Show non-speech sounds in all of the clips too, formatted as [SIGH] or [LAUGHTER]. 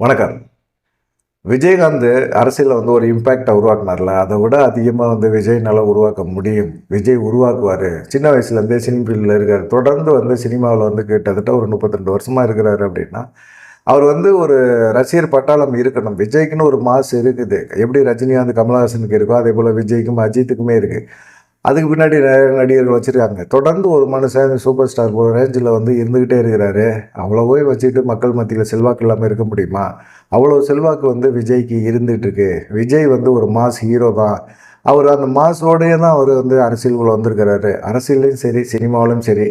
வணக்கம். விஜயகாந்த் அரசியலில் வந்து ஒரு இம்பேக்டை உருவாக்குனார்ல அதை விட அதிகமாக வந்து விஜய்னால உருவாக்க முடியும். விஜய் உருவாக்குவார். சின்ன வயசுலேருந்தே சினிஃபீல்டில் இருக்கார். தொடர்ந்து வந்து சினிமாவில் வந்து கிட்டத்தட்ட ஒரு முப்பத்திரெண்டு வருஷமாக இருக்கிறாரு அப்படின்னா அவர் வந்து ஒரு ரசிகர் பட்டாளம் இருக்கணும். விஜய்க்குன்னு ஒரு மாஸ் இருக்குது. எப்படி ரஜினிகாந்த் கமலஹாசனுக்கு இருக்கோ அதே போல் விஜய்க்கும் அஜித்துக்குமே இருக்குது அதுக்கு பின்னாடி நிறைய நடிகர்கள் வச்சுருக்காங்க. தொடர்ந்து ஒரு மனுஷன் சூப்பர் ஸ்டார் ஒரு ரேஞ்சில் வந்து இருந்துக்கிட்டே இருக்கிறாரு. அவ்வளோவே வச்சுக்கிட்டு மக்கள் மத்தியில் செல்வாக்கு இல்லாமல் இருக்க முடியுமா? அவ்வளோ செல்வாக்கு வந்து விஜய்க்கு இருந்துகிட்ருக்கு விஜய் வந்து ஒரு மாஸ் ஹீரோ தான். அவர் அந்த மாஸோடையே தான் அவர் வந்து அரசியலுக்குள்ள வந்திருக்கிறாரு. அரசியல்லையும் சரி சினிமாவிலும் சரி.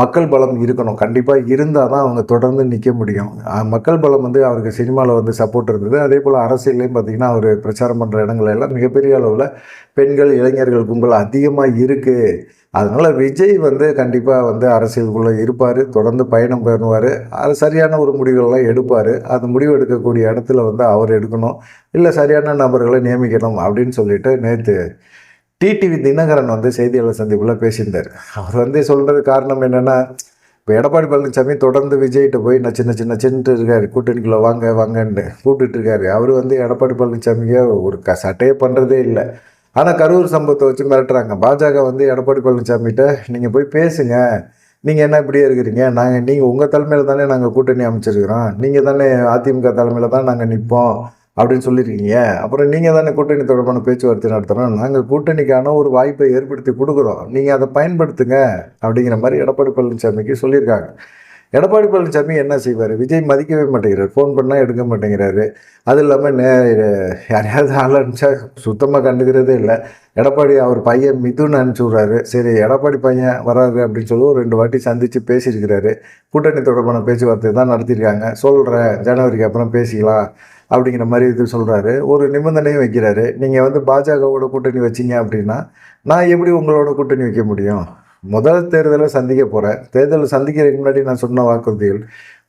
மக்கள் பலம் இருக்கணும். கண்டிப்பாக இருந்தால் தான் அவங்க தொடர்ந்து நிற்க முடியும். மக்கள் பலம் வந்து அவருக்கு சினிமாவில் வந்து சப்போர்ட் இருந்தது. அதே போல் அரசியல்லையும் பார்த்திங்கன்னா அவர் பிரச்சாரம் பண்ணுற இடங்கள் எல்லாம் மிகப்பெரிய அளவில் பெண்கள் இளைஞர்கள் கும்பல் அதிகமாக இருக்குது அதனால் விஜய் வந்து கண்டிப்பாக வந்து அரசியலுக்குள்ளே இருப்பார். தொடர்ந்து பயணம் பண்ணுவார். அது சரியான ஒரு முடிவுகள்லாம் எடுப்பார். அந்த முடிவு எடுக்கக்கூடிய இடத்துல வந்து அவர் எடுக்கணும். இல்லை சரியான நபர்களை நியமிக்கணும் அப்படின்னு சொல்லிட்டு நேற்று டிடிவி தினகரன் வந்து செய்தியாளர் சந்திப்பில் பேசியிருந்தார். அவர் வந்து சொல்கிறது காரணம் என்னென்னா இப்போ எடப்பாடி பழனிசாமி தொடர்ந்து விஜய்கிட்ட போய் நான் சின்ன சின்ன சின்ட்டு இருக்காரு கூட்டணிக்குள்ளே வாங்க வாங்கன்னு கூப்பிட்டுட்டு இருக்காரு. அவர் வந்து எடப்பாடி பழனிசாமியை ஒரு க சட்டையே பண்ணுறதே இல்லை. ஆனால் கரூர் சம்பவத்தை வச்சு மிரட்டுறாங்க. பாஜக வந்து எடப்பாடி பழனிசாமிகிட்ட நீங்கள் போய் பேசுங்க. நீங்கள் என்ன இப்படியே இருக்கிறீங்க? நாங்கள் நீங்கள் உங்கள் தலைமையில் தானே நாங்கள் கூட்டணி அமைச்சிருக்கிறோம். நீங்கள் தானே அதிமுக தலைமையில் தான் நாங்கள் நிற்போம் அப்படின்னு சொல்லியிருக்கீங்க அப்புறம் நீங்கள் தானே கூட்டணி தொடர்பான பேச்சுவார்த்தை நடத்துகிறோம் நாங்கள் கூட்டணிக்கான ஒரு வாய்ப்பை ஏற்படுத்தி கொடுக்குறோம். நீங்கள் அதை பயன்படுத்துங்க அப்படிங்கிற மாதிரி எடப்பாடி பழனிசாமிக்கு சொல்லியிருக்காங்க. எடப்பாடி பழனிசாமி என்ன செய்வார்? விஜய் மதிக்கவே மாட்டேங்கிறார். ஃபோன் பண்ணால் எடுக்க மாட்டேங்கிறாரு. அது இல்லாமல் நே யாரையாவது ஆள் அனுப்பிச்சா சுத்தமாக கண்டுக்கிறதே இல்லை. எடப்பாடி அவர் பையன் மிதுன்னு அனுப்பிச்சி விட்றாரு. சரி எடப்பாடி பையன் வராரு அப்படின்னு சொல்லி ஒரு ரெண்டு வாட்டி சந்தித்து பேசியிருக்கிறாரு. கூட்டணி தொடர்பான பேச்சுவார்த்தை தான் நடத்தியிருக்காங்க. சொல்கிறேன் ஜனவரிக்கு அப்புறம் பேசிக்கலாம். அப்படிங்கிற மாதிரி இது சொல்கிறாரு ஒரு நிபந்தனையும் வைக்கிறாரு. நீங்கள் வந்து பாஜகவோட கூட்டணி வச்சிங்க அப்படின்னா நான் எப்படி உங்களோட கூட்டணி வைக்க முடியும்? முதல் தேர்தலை சந்திக்க போகிறேன் தேர்தல் சந்திக்கிறதுக்கு முன்னாடி நான் சொன்ன வாக்குறுதிகள்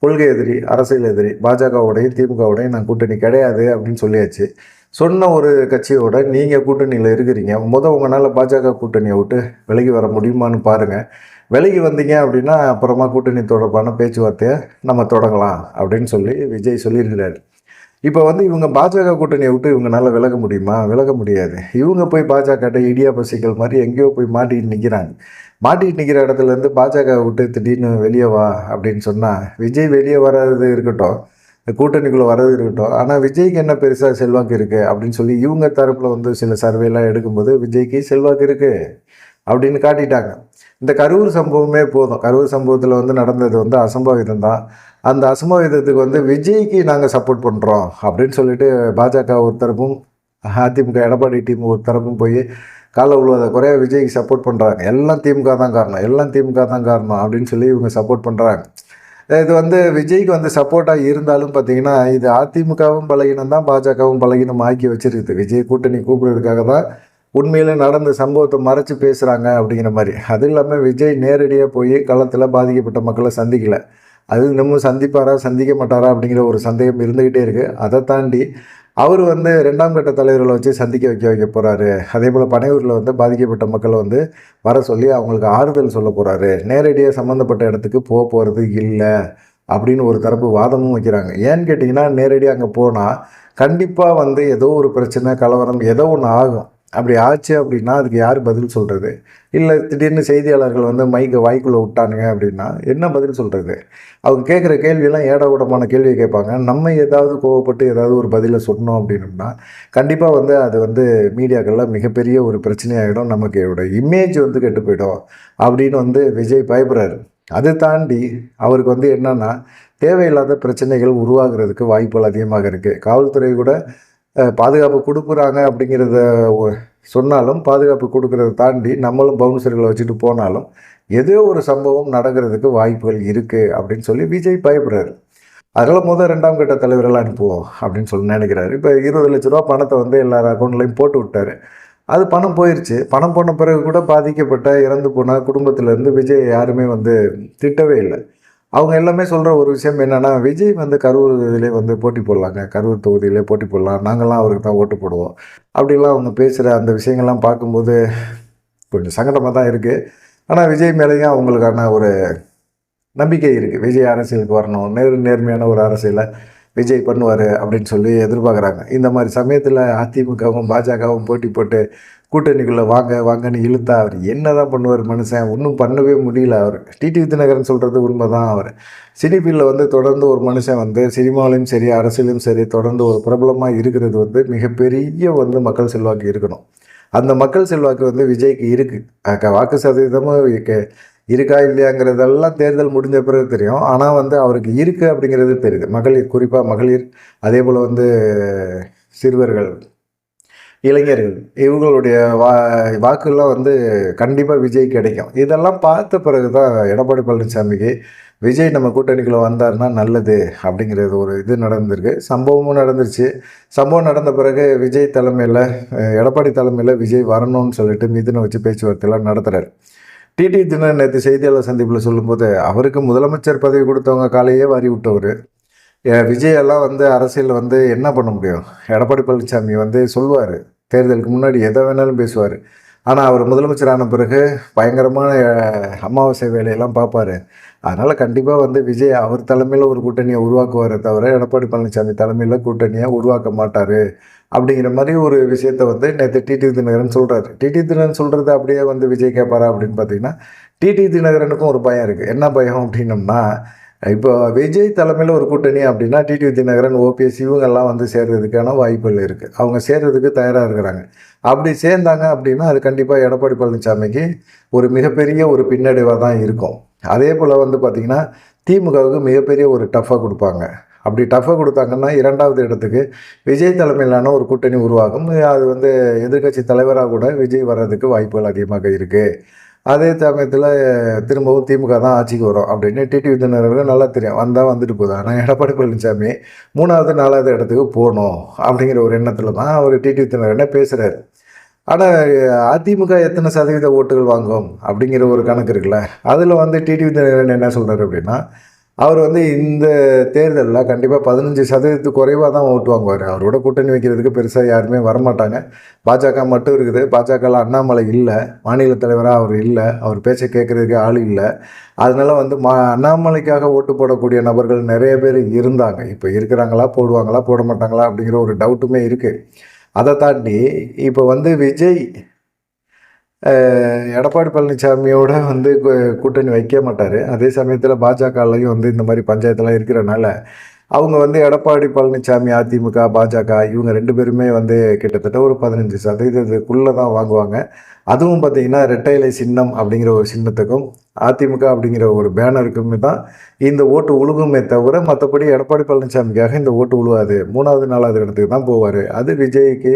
கொள்கை எதிரி அரசியல் எதிரி பாஜகவோடையும் திமுகவோடையும் நான் கூட்டணி கிடையாது அப்படின்னு சொல்லியாச்சு. சொன்ன ஒரு கட்சியோட நீங்கள் கூட்டணியில் இருக்கிறீங்க. முத உங்களால் பாஜக கூட்டணியை விட்டு விலகி வர முடியுமான்னு பாருங்கள் விலகி வந்தீங்க அப்படின்னா அப்புறமா கூட்டணி தொடர்பான பேச்சுவார்த்தையை நம்ம தொடங்கலாம் அப்படின்னு சொல்லி விஜய் சொல்லியிருக்கிறார். இப்போ வந்து இவங்க பாஜக கூட்டணியை விட்டு இவங்களால விலக முடியுமா? விலக முடியாது. இவங்க போய் பாஜக இடியா சிக்கல் மாதிரி எங்கேயோ போய் மாட்டிட்டு நிற்கிறாங்க மாட்டிட்டு நிற்கிற இடத்துலேருந்து பாஜக விட்டு திடீர்னு வெளியே வா அப்படின்னு சொன்னால் விஜய் வெளியே வர்றது இருக்கட்டும். கூட்டணிக்குள்ளே வர்றது இருக்கட்டும். ஆனால் விஜய்க்கு என்ன பெருசாக செல்வாக்கு இருக்குது அப்படின்னு சொல்லி இவங்க தரப்பில் வந்து சில சர்வேலாம் எடுக்கும்போது விஜய்க்கு செல்வாக்கு இருக்குது அப்படின்னு காட்டிட்டாங்க. இந்த கரூர் சம்பவமே போதும். கரூர் சம்பவத்தில் வந்து நடந்தது வந்து அசம்பாவிதம் தான். அந்த அசம்பாவிதத்துக்கு வந்து விஜய்க்கு நாங்கள் சப்போர்ட் பண்ணுறோம் அப்படின்னு சொல்லிட்டு பாஜக ஒரு தரப்பும் அதிமுக எடப்பாடி டீம் ஒரு தரப்பும் போய் காலை விழுவாத குறைய விஜய்க்கு சப்போர்ட் பண்ணுறாங்க எல்லாம் திமுக தான் காரணம். எல்லாம் திமுக தான் காரணம் அப்படின்னு சொல்லி இவங்க சப்போர்ட் பண்ணுறாங்க இது வந்து விஜய்க்கு வந்து சப்போர்ட்டாக இருந்தாலும் பார்த்தீங்கன்னா இது அதிமுகவும் பலகீனம் தான் பாஜகவும் பலகீனம் ஆக்கி வச்சிருக்குது. விஜய் கூட்டணி கூப்பிடுறதுக்காக தான் உண்மையில் நடந்த சம்பவத்தை மறைச்சு பேசுகிறாங்க அப்படிங்கிற மாதிரி. அது இல்லாமல் விஜய் நேரடியாக போய் களத்தில் பாதிக்கப்பட்ட மக்களை சந்திக்கலை. அது இன்னமும் சந்திப்பாரா சந்திக்க மாட்டாரா அப்படிங்கிற ஒரு சந்தேகம் இருந்துக்கிட்டே இருக்குது அதை தாண்டி அவர் வந்து ரெண்டாம் கட்ட தலைவர்களை வச்சு சந்திக்க வைக்க வைக்க போகிறாரு அதே போல் பனையூரில் வந்து பாதிக்கப்பட்ட மக்களை வந்து வர சொல்லி அவங்களுக்கு ஆறுதல் சொல்ல போகிறாரு நேரடியாக சம்மந்தப்பட்ட இடத்துக்கு போக போகிறது இல்லை அப்படின்னு ஒரு தரப்பு வாதமும் வைக்கிறாங்க. ஏன்னு கேட்டிங்கன்னா நேரடியாக அங்கே போனால் கண்டிப்பாக வந்து ஏதோ ஒரு பிரச்சனை கலவரம் ஏதோ ஒன்று ஆகும். அப்படி ஆச்சு அப்படின்னா அதுக்கு யார் பதில் சொல்கிறது இல்லை திடீர்னு செய்தியாளர்கள் வந்து மைக்கை வாய்க்குள்ளே விட்டானுங்க அப்படின்னா என்ன பதில் சொல்கிறது அவங்க கேட்குற கேள்வியெல்லாம் ஏடகூடமான கேள்வியை கேட்பாங்க. நம்ம ஏதாவது கோவப்பட்டு ஏதாவது ஒரு பதிலை சொன்னோம் அப்படின்னோம்னா கண்டிப்பாக வந்து அது வந்து மீடியாக்களில் மிகப்பெரிய ஒரு பிரச்சனையாகிடும் நமக்கு இதோட இமேஜ் வந்து கெட்டு போயிடும் அப்படின்னு வந்து விஜய் பயப்படுறாரு. அதை தாண்டி அவருக்கு வந்து என்னென்னா தேவையில்லாத பிரச்சனைகள் உருவாகிறதுக்கு வாய்ப்புகள் அதிகமாக இருக்குது காவல்துறை கூட பாதுகாப்பு கொடுக்குறாங்க அப்படிங்கிறத சொன்னாலும் பாதுகாப்பு கொடுக்குறத தாண்டி நம்மளும் பவுன்சர்களை வச்சுட்டு போனாலும் ஏதோ ஒரு சம்பவம் நடக்கிறதுக்கு வாய்ப்புகள் இருக்குது அப்படின்னு சொல்லி விஜய் பயப்படுறாரு. அதனால் முதல் ரெண்டாம் கட்ட தலைவரெல்லாம் அனுப்புவோம் அப்படின்னு சொல்லி நினைக்கிறாரு. இப்போ இருபது லட்ச ரூபா பணத்தை வந்து எல்லார் அக்கௌண்ட்லையும் போட்டு விட்டாரு. அது பணம் போயிடுச்சு பணம் போன பிறகு கூட பாதிக்கப்பட்ட இறந்து போன குடும்பத்திலேருந்து விஜய் யாருமே வந்து திட்டவே இல்லை. அவங்க எல்லாமே சொல்கிற ஒரு விஷயம் என்னென்னா விஜய் வந்து கரூர் இதிலே வந்து போட்டி போடலாங்க. கரூர் தொகுதியிலே போட்டி போடலாம். நாங்கள்லாம் அவருக்கு தான் ஓட்டு போடுவோம். அப்படிலாம் அவங்க பேசுகிற அந்த விஷயங்கள்லாம் பார்க்கும்போது கொஞ்சம் சங்கடமாக தான் இருக்குது ஆனால் விஜய் மேலேயும் அவங்களுக்கான ஒரு நம்பிக்கை இருக்குது விஜய் அரசியலுக்கு வரணும். நேர் நேர்மையான ஒரு அரசியலை விஜய் பண்ணுவார் அப்படின்னு சொல்லி எதிர்பார்க்குறாங்க. இந்த மாதிரி சமயத்தில் அதிமுகவும் பாஜகவும் போட்டி போட்டு கூட்டணிக்குள்ளே வாங்க வாங்கன்னு இழுத்தா அவர் என்ன தான் பண்ணுவார் மனுஷன்? ஒன்றும் பண்ணவே முடியல அவர். டிடி வித்யநகரன் சொல்கிறது உண்மை தான் அவர். சினிஃபீல்டில் வந்து தொடர்ந்து ஒரு மனுஷன் வந்து சினிமாலையும் சரி அரசியலும் சரி தொடர்ந்து ஒரு பிரபலமாக இருக்கிறது வந்து மிகப்பெரிய வந்து மக்கள் செல்வாக்கு இருக்கணும். அந்த மக்கள் செல்வாக்கு வந்து விஜய்க்கு இருக்குது வாக்கு சதவீதமாக இருக்கா. இல்லையாங்கிறதெல்லாம் தேர்தல் முடிஞ்ச பிறகு தெரியும். ஆனால் வந்து அவருக்கு இருக்குது அப்படிங்கிறது தெரியுது. மகளிர் குறிப்பாக மகளிர் அதே போல் வந்து சிறுவர்கள். இளைஞர்கள். இவங்களுடைய வா வாக்குலாம் வந்து கண்டிப்பாக விஜய் கிடைக்கும். இதெல்லாம் பார்த்த பிறகு தான் எடப்பாடி பழனிசாமிக்கு விஜய் நம்ம கூட்டணிக்குள்ளே வந்தாருன்னா நல்லது அப்படிங்கிறது ஒரு இது நடந்திருக்கு. சம்பவமும் நடந்துருச்சு. சம்பவம் நடந்த பிறகு விஜய் தலைமையில் எடப்பாடி தலைமையில் விஜய் வரணும்னு சொல்லிட்டு மிதுனை வச்சு பேச்சுவார்த்தைலாம் நடத்துகிறார் டிடி தினம் நேற்று செய்தியாளர் சந்திப்பில் சொல்லும்போது அவருக்கு முதலமைச்சர் பதவி கொடுத்தவங்க காலையே வாரி விட்டவர். விஜயெல்லாம் வந்து அரசியலில் வந்து என்ன பண்ண முடியும்? எடப்பாடி பழனிசாமி வந்து சொல்லுவார் தேர்தலுக்கு முன்னாடி எதை வேணாலும் பேசுவார். ஆனால் அவர் முதலமைச்சர் ஆன பிறகு பயங்கரமான அமாவாசை வேலையெல்லாம் பார்ப்பார். அதனால் கண்டிப்பாக வந்து விஜய் அவர் தலைமையில் ஒரு கூட்டணியை உருவாக்குவாரே தவிர எடப்பாடி பழனிசாமி தலைமையில் கூட்டணியாக உருவாக்க மாட்டார். அப்படிங்கிற மாதிரி ஒரு விஷயத்த வந்து நேற்று டிடி தினகரன் சொல்கிறாரு டிடி தினகரன் சொல்கிறது அப்படியே வந்து விஜய் கேட்பாரா அப்படின்னு பார்த்தீங்கன்னா டிடி தினகரனுக்கும் ஒரு பயம் இருக்குது என்ன பயம் அப்படின்னம்னா இப்போ விஜய் தலைமையில் ஒரு கூட்டணி அப்படின்னா டிடிவி தினகரன் ஓபிஎஸ் இவங்கெல்லாம் வந்து சேர்றதுக்கான வாய்ப்புகள் இருக்குது அவங்க சேர்றதுக்கு தயாராக இருக்கிறாங்க. அப்படி சேர்ந்தாங்க அப்படின்னா அது கண்டிப்பாக எடப்பாடி பழனிசாமிக்கு ஒரு மிகப்பெரிய ஒரு பின்னடைவாக தான் இருக்கும். அதே போல் வந்து பார்த்திங்கன்னா திமுகவுக்கு மிகப்பெரிய ஒரு டஃப்பாக கொடுப்பாங்க. அப்படி டஃப்பாக கொடுத்தாங்கன்னா இரண்டாவது இடத்துக்கு விஜய் தலைமையிலான ஒரு கூட்டணி உருவாகும். அது வந்து எதிர்க்கட்சி தலைவராக கூட விஜய் வர்றதுக்கு வாய்ப்புகள் அதிகமாக இருக்குது அதே சமயத்தில் திரும்பவும் திமுக தான் ஆட்சிக்கு வரும் அப்படின்னு டிடி விதினர்களுக்கு நல்லா தெரியும். வந்தால் வந்துட்டு போதும் ஆனால் எடப்பாடி பழனிசாமி மூணாவது நாலாவது இடத்துக்கு போகணும் அப்படிங்கிற ஒரு எண்ணத்தில் தான் அவர் டிடி விதினரனை பேசுகிறாரு ஆனால் அதிமுக எத்தனை சதவீத ஓட்டுகள் வாங்கும் அப்படிங்கிற ஒரு கணக்கு இருக்குல்ல அதில் வந்து டிடி விதினரன் என்ன சொல்கிறார் அப்படின்னா அவர் வந்து இந்த தேர்தலில் கண்டிப்பாக பதினஞ்சு சதவீதத்துக்கு குறைவாக தான் ஓட்டு வாங்குவார். அவரோட கூட்டணி வைக்கிறதுக்கு பெருசாக யாருமே வரமாட்டாங்க. பாஜக மட்டும் இருக்குது. பாஜகவில் அண்ணாமலை இல்லை. மாநில தலைவராக அவர் இல்லை. அவர் பேச்சை கேட்குறதுக்கு ஆள் இல்லை. அதனால் வந்து மா அண்ணாமலைக்காக ஓட்டு போடக்கூடிய நபர்கள் நிறைய பேர் இருந்தாங்க. இப்போ இருக்கிறாங்களா போடுவாங்களா போட மாட்டாங்களா அப்படிங்கிற ஒரு டவுட்டுமே இருக்குது அதை தாண்டி இப்போ வந்து விஜய் எடப்பாடி பழனிசாமியோட வந்து கூட்டணி வைக்க மாட்டார் அதே சமயத்தில் பாஜகலையும் வந்து இந்த மாதிரி பஞ்சாயத்தெல்லாம் இருக்கிறனால அவங்க வந்து எடப்பாடி பழனிசாமி அதிமுக பாஜக இவங்க ரெண்டு பேருமே வந்து கிட்டத்தட்ட ஒரு பதினஞ்சு சதவீதத்துக்குள்ளே தான் வாங்குவாங்க. அதுவும் பார்த்தீங்கன்னா ரெட்டை இலை சின்னம் அப்படிங்கிற ஒரு சின்னத்துக்கும் அதிமுக அப்படிங்கிற ஒரு பேனருக்குமே தான் இந்த ஓட்டு உழுகுமே தவிர மற்றபடி எடப்பாடி பழனிசாமிக்காக இந்த ஓட்டு உழுவாது. மூணாவது நாலாவது இடத்துக்கு தான் போவார். அது விஜய்க்கு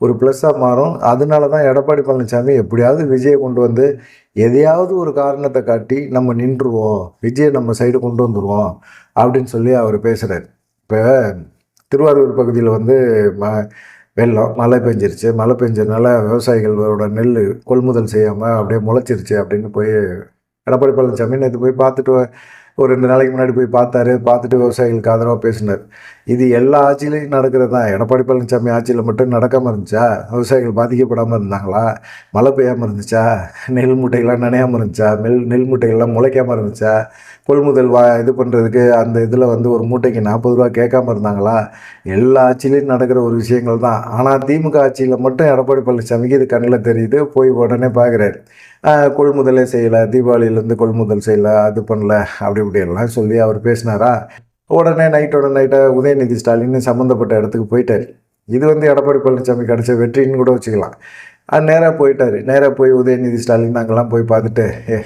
ஒரு ப்ளஸ்ஸாக மாறும். அதனால தான் எடப்பாடி பழனிசாமி எப்படியாவது விஜயை கொண்டு வந்து எதையாவது ஒரு காரணத்தை காட்டி நம்ம நின்றுவோம் விஜயை நம்ம சைடு கொண்டு வந்துடுவோம் அப்படின்னு சொல்லி அவர் பேசுகிறார் இப்போ திருவாரூர் பகுதியில் வந்து ம வெள்ளம் மழை பெஞ்சிருச்சு. மழை பெஞ்சதுனால விவசாயிகளோட நெல் கொள்முதல் செய்யாமல் அப்படியே முளைச்சிருச்சு அப்படின்னு போய் எடப்பாடி பழனிசாமி நேற்று போய் பார்த்துட்டு ஒரு ரெண்டு நாளைக்கு முன்னாடி போய் பார்த்தாரு பார்த்துட்டு விவசாயிகளுக்கு ஆதரவாக பேசினார். இது எல்லா ஆட்சியிலையும் நடக்கிறது? தான் எடப்பாடி பழனிசாமி ஆட்சியில் மட்டும் நடக்காமல் இருந்துச்சா? விவசாயிகள் பாதிக்கப்படாமல் இருந்தாங்களா? மழை பெய்யாமல் இருந்துச்சா? நெல் மூட்டைகள்லாம் நனையாமல் இருந்துச்சா? நெல் நெல் மூட்டைகள்லாம் முளைக்காமல் இருந்துச்சா? கொள்முதல் வா இது பண்ணுறதுக்கு அந்த இதில் வந்து ஒரு மூட்டைக்கு நாற்பது ரூபா கேட்காம இருந்தாங்களா? எல்லா ஆட்சியிலையும் நடக்கிற ஒரு விஷயங்கள் தான். ஆனால் திமுக ஆட்சியில் மட்டும் எடப்பாடி பழனிசாமிக்கு இது கண்ணில் தெரியுது போய் உடனே பார்க்குறாரு. கொள்முதலே செய்யலை தீபாவளியிலேருந்து கொள்முதல் செய்யலை அது பண்ணல அப்படி இப்படியெல்லாம் சொல்லி அவர் பேசினாரா? உடனே நைட்டோட நைட்டாக உதயநிதி ஸ்டாலின் சம்மந்தப்பட்ட இடத்துக்கு போயிட்டார். இது வந்து எடப்பாடி பழனிசாமி கிடச்ச வெற்றின்னு கூட வச்சுக்கலாம். அது நேராக போயிட்டார். நேராக போய் உதயநிதி ஸ்டாலின் நாங்கள்லாம் போய் பார்த்துட்டு ஏ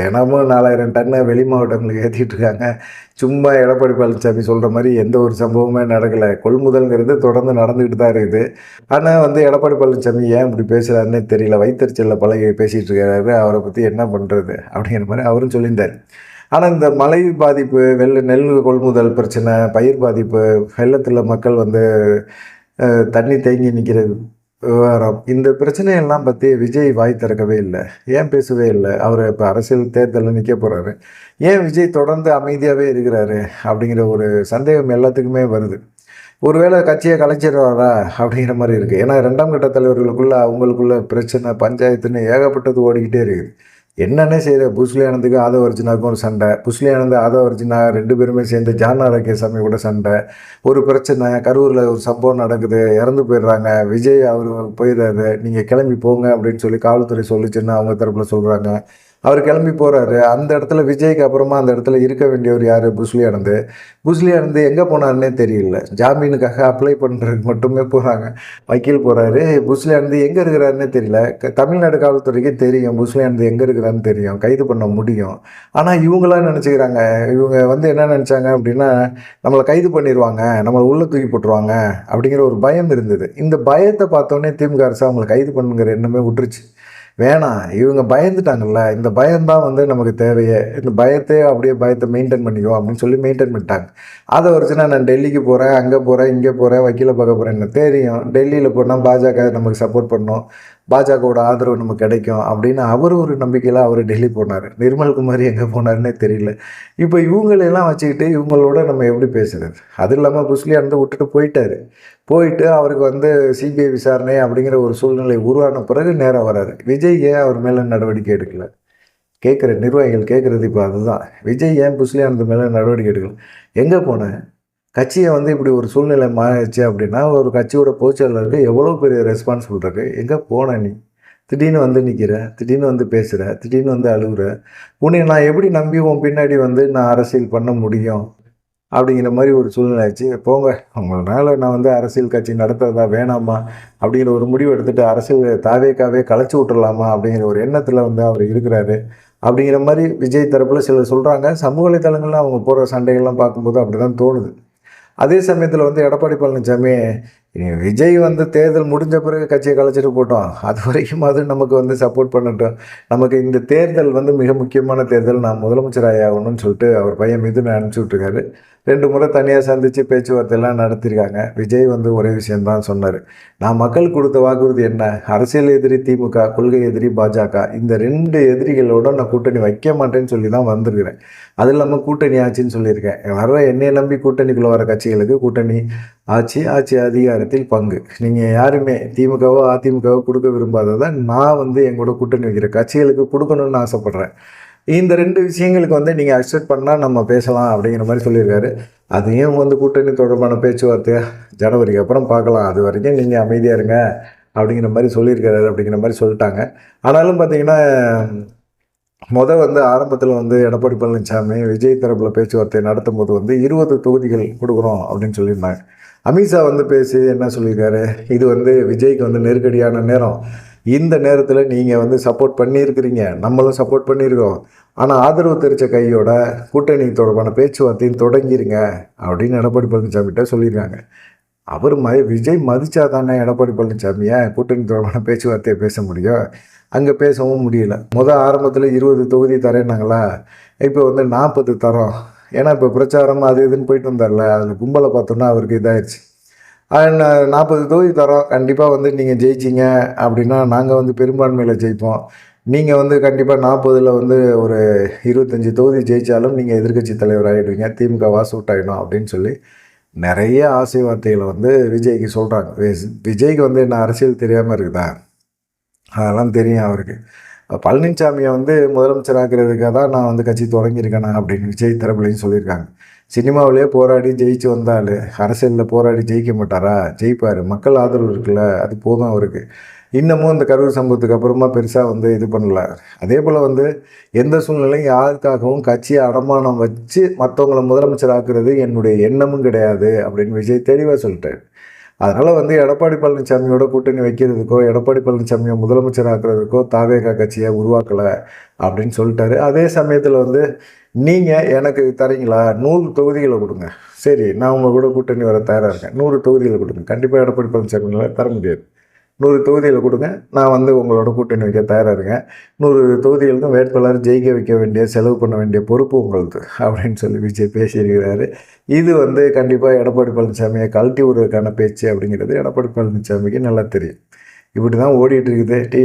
தினமும் நாலாயிரம் டன்னு வெளி மாவட்டங்களுக்கு ஏற்றிட்டு இருக்காங்க. சும்மா எடப்பாடி பழனிசாமி சொல்கிற மாதிரி எந்த ஒரு சம்பவமே நடக்கலை. கொள்முதல்ங்கிறது தொடர்ந்து நடந்துக்கிட்டு தான் இருக்குது. ஆனால் வந்து எடப்பாடி பழனிசாமி ஏன் இப்படி பேசுகிறாருன்னே தெரியல. வைத்தறிச்சலில் பழகி பேசிகிட்டு இருக்காரு. அவரை பற்றி என்ன பண்ணுறது அப்படிங்கிற மாதிரி அவரும் சொல்லியிருந்தார். ஆனால் இந்த மழை பாதிப்பு வெள்ள நெல் கொள்முதல் பிரச்சனை பயிர் பாதிப்பு வெள்ளத்தில் மக்கள் வந்து தண்ணி தேங்கி நிற்கிற விவகாரம். இந்த பிரச்சனையெல்லாம் பற்றி விஜய் வாய் திறக்கவே இல்லை. ஏன் பேசவே இல்லை? அவர் இப்போ அரசியல் தேர்தலில் நிற்க போகிறாரு ஏன் விஜய் தொடர்ந்து அமைதியாகவே இருக்கிறாரு? அப்படிங்கிற ஒரு சந்தேகம் எல்லாத்துக்குமே வருது. ஒருவேளை கட்சியை கலைச்சிடுவாரா அப்படிங்கிற மாதிரி இருக்குது ஏன்னா ரெண்டாம் கட்ட தலைவர்களுக்குள்ள அவங்களுக்குள்ள பிரச்சனை பஞ்சாயத்துன்னு ஏகப்பட்டது ஓடிக்கிட்டே இருக்குது. என்னென்ன செய்கிற புஸ்லி ஆனந்துக்கு ஆதவ அர்ஜுனாவுக்கும் ஒரு சண்டை. புஸ்லி ஆனந்த் ஆதவ அர்ஜுனா ரெண்டு பேருமே சேர்ந்து ஜான் சாமி கூட சண்டை. ஒரு பிரச்சனை கரூரில் ஒரு சம்பவம் நடக்குது இறந்து போயிடுறாங்க. விஜய் அவர் போயிடுறாரு. நீங்கள் கிளம்பி போங்க அப்படின்னு சொல்லி காவல்துறை சொல்லிச்சுன்னு அவங்க தரப்பில் சொல்கிறாங்க அவர் கிளம்பி போகிறாரு அந்த இடத்துல விஜய்க்கு அப்புறமா அந்த இடத்துல இருக்க வேண்டியவர் யார்? புஸ்லி ஆனந்து புஸ்லி ஆனந்து எங்கே போனாருன்னே தெரியல. ஜாமீனுக்காக அப்ளை பண்ணுறதுக்கு மட்டுமே போகிறாங்க வக்கீல் போகிறாரு புஸ்லி ஆனந்து எங்கே இருக்கிறாருன்னே தெரியல. தமிழ்நாடு காவல்துறைக்கு தெரியும் புஸ்லி ஆனந்து எங்கே இருக்கிறான்னு தெரியும். கைது பண்ண முடியும். ஆனால் இவங்களாம் நினச்சிக்கிறாங்க. இவங்க வந்து என்ன நினச்சாங்க அப்படின்னா நம்மளை கைது பண்ணிடுவாங்க நம்மளை உள்ளே தூக்கி போட்டுருவாங்க அப்படிங்கிற ஒரு பயம் இருந்தது. இந்த பயத்தை பார்த்தோன்னே திமுக அரசு அவங்களை கைது பண்ணுங்கிற எண்ணமே விட்டுருச்சு வேணாம் இவங்க பயந்துட்டாங்கல்ல இந்த பயம்தான் வந்து நமக்கு தேவையே. இந்த பயத்தை அப்படியே பயத்தை மெயின்டைன் பண்ணிக்கோ அப்படின்னு சொல்லி மெயின்டைன் பண்ணிட்டாங்க. அதை வச்சுன்னா நான் டெல்லிக்கு போகிறேன் அங்கே போகிறேன் இங்கே போகிறேன் வக்கீலை பார்க்க போகிறேன் எனக்கு தெரியும். டெல்லியில் போனால் பாஜக நமக்கு சப்போர்ட் பண்ணும். பாஜகவோட ஆதரவு நமக்கு கிடைக்கும் அப்படின்னு அவர் ஒரு நம்பிக்கையில் அவர் டெல்லி போனார். நிர்மல்குமார் எங்கே போனாருன்னே தெரியல. இப்போ இவங்களெல்லாம் வச்சுக்கிட்டு இவங்களோட நம்ம எப்படி பேசுறது? அது இல்லாமல் புஷ்லி வந்து விட்டுட்டு போயிட்டாரு. போயிட்டு அவருக்கு வந்து சிபிஐ விசாரணை அப்படிங்கிற ஒரு சூழ்நிலை உருவான பிறகு நேரம் வராரு. விஜய் ஏன் அவர் மேலே நடவடிக்கை எடுக்கல? கேட்குற நிர்வாகிகள் கேட்குறது இப்போ அதுதான். விஜய் ஏன் புஷ்லி அந்த மேலே நடவடிக்கை எடுக்கல? எங்கே போனேன் கட்சியை வந்து இப்படி ஒரு சூழ்நிலை மாறிச்சு அப்படின்னா ஒரு கட்சியோட பொதுச்செயலருக்கு எவ்வளோ பெரிய ரெஸ்பான்சிபிள் இருக்கு? எங்கே போன நீ? திடீர்னு வந்து நிற்கிற திடீர்னு வந்து பேசுகிற திடீர்னு வந்து அழுகுற உன்னை நான் எப்படி நம்பி உன் பின்னாடி வந்து நான் அரசியல் பண்ண முடியும்? அப்படிங்கிற மாதிரி ஒரு சூழ்நிலை ஆச்சு போங்க உங்களால் நான் வந்து அரசியல் கட்சி நடத்துறதா வேணாமா? அப்படிங்கிற ஒரு முடிவு எடுத்துகிட்டு அரசியல் தாவேக்காவே களைச்சி விட்டுடலாமா அப்படிங்கிற ஒரு எண்ணத்தில் வந்து அவர் இருக்கிறாரு. அப்படிங்கிற மாதிரி விஜய் தரப்பில் சிலர் சொல்கிறாங்க சமூக வலைத்தளங்களில் அவங்க போகிற சண்டைகள்லாம் பார்க்கும்போது அப்படி தான் தோணுது. அதே சமயத்தில் வந்து எடப்பாடி பழனிசாமி விஜய் வந்து தேர்தல் முடிஞ்ச பிறகு கட்சியை கலைச்சிட்டு போட்டோம். அது வரைக்கும் அது நமக்கு வந்து சப்போர்ட் பண்ணட்டும். நமக்கு இந்த தேர்தல் வந்து மிக முக்கியமான தேர்தல். நான் முதலமைச்சர் ஆகணும்னு சொல்லிட்டு அவர் பையன் மீது அனுப்பிச்சி விட்ருக்காரு ரெண்டு முறை தனியாக சந்தித்து பேச்சுவார்த்தையெல்லாம் நடத்தியிருக்காங்க. விஜய் வந்து ஒரே விஷயந்தான் சொன்னார். நான் மக்கள் கொடுத்த வாக்குறுதி என்ன? அரசியல் எதிரி திமுக கொள்கை எதிரி பாஜக. இந்த ரெண்டு எதிரிகளோட நான் கூட்டணி வைக்க மாட்டேன்னு சொல்லி தான் வந்திருக்கிறேன். அது இல்லாமல் கூட்டணி ஆட்சின்னு சொல்லியிருக்கேன். வர்ற என்னையை நம்பி கூட்டணிக்குள்ளே வர கட்சிகளுக்கு கூட்டணி ஆட்சி ஆட்சி அதிகாரத்தில் பங்கு. நீங்கள் யாருமே திமுகவோ அதிமுகவோ கொடுக்க விரும்பாததை நான் வந்து எங்களோட கூட்டணி வைக்கிற கட்சிகளுக்கு கொடுக்கணும்னு ஆசைப்பட்றேன். இந்த ரெண்டு விஷயங்களுக்கு வந்து நீங்கள் அக்செப்ட் பண்ணால் நம்ம பேசலாம் அப்படிங்கிற மாதிரி சொல்லியிருக்காரு. அதையும் வந்து கூட்டணி தொடர்பான பேச்சுவார்த்தையை? ஜனவரிக்கு அப்புறம் பார்க்கலாம். அது வரைக்கும் நீங்கள் அமைதியாக இருங்க அப்படிங்கிற மாதிரி சொல்லியிருக்காரு அப்படிங்கிற மாதிரி சொல்லிட்டாங்க. ஆனாலும் பார்த்தீங்கன்னா மொதல் வந்து ஆரம்பத்தில் வந்து எடப்பாடி பழனிசாமி விஜய் தரப்பில் பேச்சுவார்த்தை நடத்தும் போது வந்து இருபது தொகுதிகள் கொடுக்குறோம் அப்படின்னு சொல்லியிருந்தாங்க. அமித்ஷா வந்து பேசி என்ன சொல்லியிருக்காரு? இது வந்து விஜய்க்கு வந்து நெருக்கடியான நேரம். இந்த நேரத்தில் நீங்கள் வந்து சப்போர்ட் பண்ணியிருக்கிறீங்க. நம்மளும் சப்போர்ட் பண்ணியிருக்கோம். ஆனால் ஆதரவு தெரிச்ச கையோட கூட்டணி தொடர்பான பேச்சுவார்த்தையும் தொடங்கிருங்க. அப்படின்னு எடப்பாடி பழனிசாமிகிட்ட சொல்லியிருக்காங்க. அவர் ம விஜய் மதிச்சா தானே எடப்பாடி பழனிசாமியை கூட்டணி தொடர்பான பேச்சுவார்த்தையை பேச முடியும்? அங்கே பேசவும் முடியல. முதல் ஆரம்பத்தில் இருபது தொகுதி தரேன்னாங்களா? இப்போ வந்து நாற்பது தரோம். ஏன்னா இப்போ பிரச்சாரம் அது இதுன்னு போயிட்டு வந்தார்ல. அதில் கும்பலை பார்த்தோன்னா அவருக்கு இதாகிடுச்சு நாற்பது தொகுதி தரோம் கண்டிப்பாக வந்து நீங்கள் ஜெயிச்சிங்க அப்படின்னா நாங்கள் வந்து பெரும்பான்மையில் ஜெயிப்போம். நீங்கள் வந்து கண்டிப்பாக நாற்பதில் வந்து ஒரு இருபத்தஞ்சி தொகுதி ஜெயித்தாலும் நீங்கள் எதிர்க்கட்சி தலைவர் ஆகிடுவீங்க திமுக வாசு விட்டாயிடும் அப்படின்னு சொல்லி நிறைய ஆசை வார்த்தைகளை வந்து விஜய்க்கு சொல்கிறாங்க விஜய்க்கு வந்து என்ன அரசியல் தெரியாமல் இருக்குதா? அதெல்லாம் தெரியும் அவருக்கு. பழனிசாமியை வந்து முதலமைச்சர் ஆக்கிறதுக்காக தான் நான் வந்து கட்சி தொடங்கியிருக்கேன் அப்படின்னு விஜய் தரப்புலையும் சொல்லியிருக்காங்க. சினிமாவிலே போராடி ஜெயிச்சு வந்தால் அரசியலில் போராடி ஜெயிக்க மாட்டாரா? ஜெயிப்பார். மக்கள் ஆதரவு இருக்குல்ல? அது போதும் அவருக்கு. இன்னமும் அந்த கரூர் சம்பவத்துக்கு அப்புறமா பெருசாக வந்து இது பண்ணல. அதே போல் வந்து எந்த சூழ்நிலையும் யாருக்காகவும் கட்சியை அடமானம் வச்சு மற்றவங்கள முதலமைச்சர் ஆக்குறது என்னுடைய எண்ணமும் கிடையாது அப்படின்னு விஜய் தெளிவாக சொல்லிட்டாரு. அதனால் வந்து எடப்பாடி பழனிசாமியோட கூட்டணி வைக்கிறதுக்கோ எடப்பாடி பழனிசாமியை முதலமைச்சர் ஆக்குறதுக்கோ தாவேகா கட்சியை உருவாக்கலை அப்படின்னு சொல்லிட்டாரு. அதே சமயத்தில் வந்து நீங்கள் எனக்கு தரீங்களா? நூறு தொகுதிகளை கொடுங்க. சரி நான் உங்கள் கூட கூட்டணி வர தயாராக இருக்கேன். நூறு தொகுதிகளை கொடுங்க. கண்டிப்பாக எடப்பாடி பழனிசாமியால் தர முடியாது. நூறு தொகுதியில் கொடுங்க. நான் வந்து உங்களோட கூட்டணி வைக்க தயாராக இருக்கேன். நூறு தொகுதிகளுக்கும் வேட்பாளர் ஜெயிக்க வைக்க வேண்டிய செலவு பண்ண வேண்டிய பொறுப்பு உங்களது அப்படின்னு சொல்லி விஜய் பேசியிருக்கிறாரு. இது வந்து கண்டிப்பாக எடப்பாடி பழனிசாமியை கழட்டி விடுறதுக்கான பேச்சு அப்படிங்கிறது எடப்பாடி பழனிசாமிக்கு நல்லா தெரியும். இப்படி தான் ஓடிட்டு இருக்குது. டி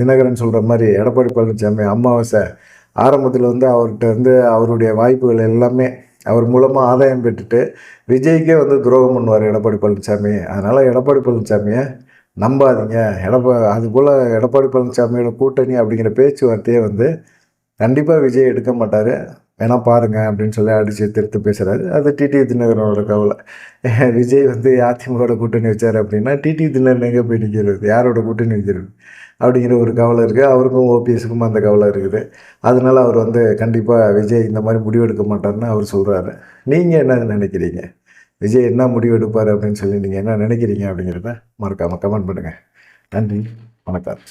தினகரன் சொல்கிற மாதிரி எடப்பாடி பழனிசாமி அமாவாசை ஆரம்பத்தில் வந்து அவர்கிட்ட வந்து அவருடைய வாய்ப்புகள் எல்லாமே அவர் மூலமாக ஆதாயம் பெற்றுட்டு விஜய்க்கே வந்து துரோகம் பண்ணுவார் எடப்பாடி பழனிசாமி. அதனால் எடப்பாடி பழனிசாமியை நம்பாதீங்க. எடப்பா அதுபோல் எடப்பாடி பழனிசாமியோட கூட்டணி அப்படிங்கிற பேச்சுவார்த்தையே வந்து கண்டிப்பாக விஜய் எடுக்க மாட்டார். வேணால் பாருங்க அப்படின்னு சொல்லி அடித்து திருத்து பேசுகிறாரு அது டிடி தினகரனோட கவலை. [LAUGHS] விஜய் வந்து அதிமுகவோட கூட்டணி வச்சார் அப்படின்னா டிடி தினகரன் எங்கே போய் நிற்கிறது யாரோட கூட்டணி வைக்கிறது? அப்படிங்கிற ஒரு கவலை இருக்குது அவருக்கும் ஓபிஎஸ்க்கும் அந்த கவலை இருக்குது. அதனால அவர் வந்து கண்டிப்பாக விஜய் இந்த மாதிரி முடிவு எடுக்க மாட்டார்னு அவர் சொல்கிறாரு நீங்கள் என்ன நினைக்கிறீங்க? விஜய் என்ன முடிவு எடுப்பார் அப்படின்னு சொல்லி நீங்கள் என்ன நினைக்கிறீங்க அப்படிங்கிறத மறக்காமல் கமெண்ட் பண்ணுங்கள் நன்றி. வணக்கம்.